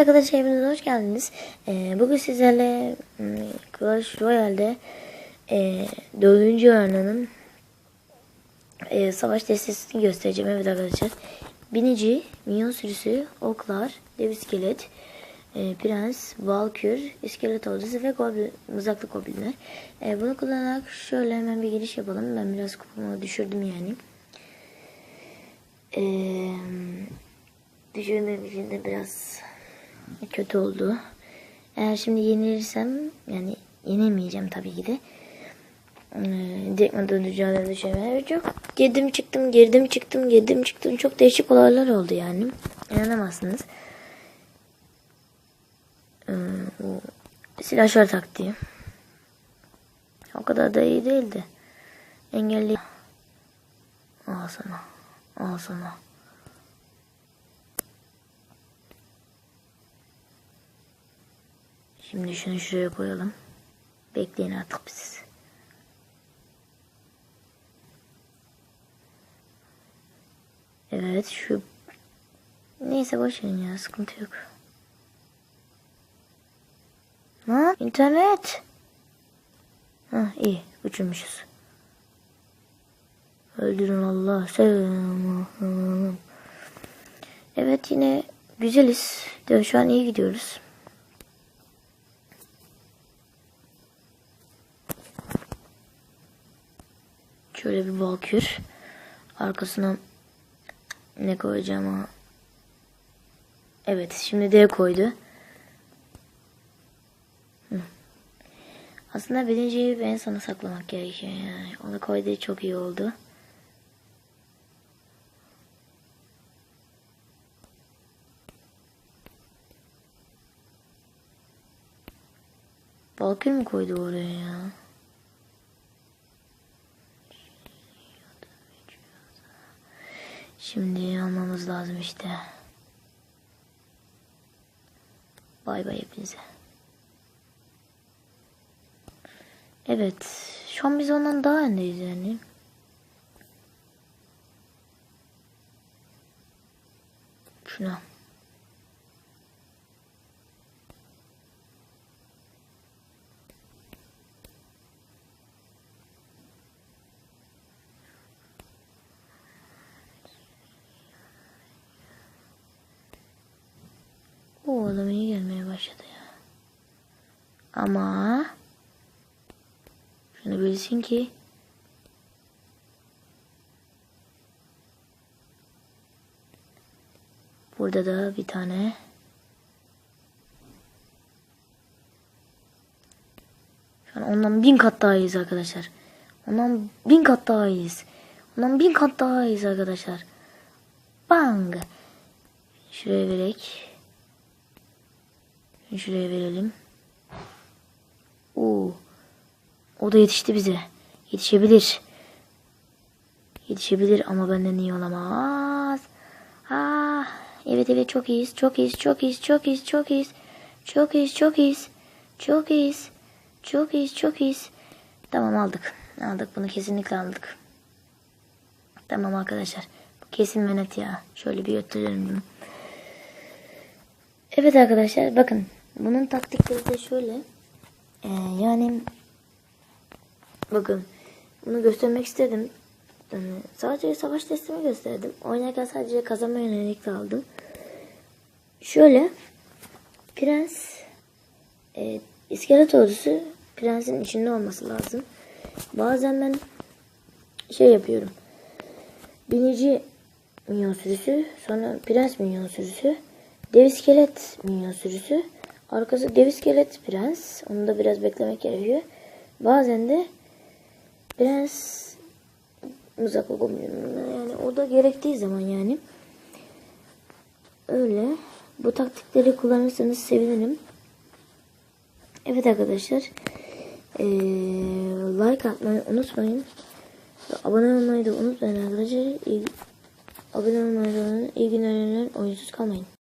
arkadaşlar hepiniz hoş geldiniz. Ee, bugün sizlerle hmm, Clash Royale'de e, 4. arenanın e, savaş destesini göstereceğim. Evet arkadaşlar. Binici, minyon sürüsü, oklar, dev iskelet, e, prens, valkür, iskelet ordusu ve goblin, mızraklı goblinler. E, bunu kullanarak şöyle hemen bir giriş yapalım. Ben biraz kupamı düşürdüm yani. Eee düşürmem için de biraz kötü oldu. Eğer şimdi yenilirsem yani yenemeyeceğim tabii ki de. Ee, Direktman döndüreceğim düşemem. Çok girdim çıktım girdim çıktım girdim çıktım. Çok değişik olaylar oldu yani. İnanamazsınız. Ee, o silahşör. O kadar da iyi değildi. Engelli. Al sana. Al sana. Şimdi şunu şuraya koyalım. Bekleyin artık biz. Evet şu neyse boşverin ya sıkıntı yok. Ha internet. Ha iyi uçurmuşuz. Öldürün Allah selam. Evet yine güzeliz. Şu an iyi gidiyoruz. Şöyle bir valkür. Arkasına ne koyacağım ama. Evet şimdi D koydu. Aslında birinciyi en sona saklamak gerekiyor yani. Onu koyduğu çok iyi oldu. Valkür mü koydu oraya ya? Şimdi almamız lazım işte. Bay bay hepinize. Evet. Şu an biz ondan daha öndeyiz yani. Şuna. O adam iyi gelmeye başladı ya. Ama şunu bilsin ki burada da bir tane şu an ondan bin kat daha iyiyiz arkadaşlar. Ondan bin kat daha iyiyiz. Ondan bin kat daha iyiyiz arkadaşlar. Bang. Şuraya verek. Şuraya verelim. Oo. O da yetişti bize. Yetişebilir. Yetişebilir ama benden iyi olamaz. Ah, evet evet çok iyiyiz. Çok iyiyiz. Çok iyiyiz. Çok iyiyiz. Çok iyiyiz. Çok iyiyiz. Çok iyiyiz. Çok iyiyiz. Çok iyiyiz. Çok iyiyiz. Tamam aldık. Aldık bunu kesinlikle aldık. Tamam arkadaşlar. Kesin ve net ya. Şöyle bir götürelim bunu. Evet arkadaşlar bakın bunun taktikleri de şöyle. Ee, yani bakın bunu göstermek istedim. Yani sadece savaş testimi gösterdim. Oynarken sadece kazanma yönelik aldım. Şöyle prens e, iskelet ordusu prensin içinde olması lazım. Bazen ben şey yapıyorum. Binici minyon sürüsü, sonra prens minyon sürüsü, dev iskelet minyon sürüsü, arkası dev iskelet prens. Onu da biraz beklemek gerekiyor. Bazen de prens mızrak okumluyorum. Yani o da gerektiği zaman yani. Öyle. Bu taktikleri kullanırsanız sevinirim. Evet arkadaşlar. Ee, like atmayı unutmayın. Abone olmayı da unutmayın arkadaşlar. İyi, abone olmayı da unutmayın. İyi günler, oyunsuz kalmayın.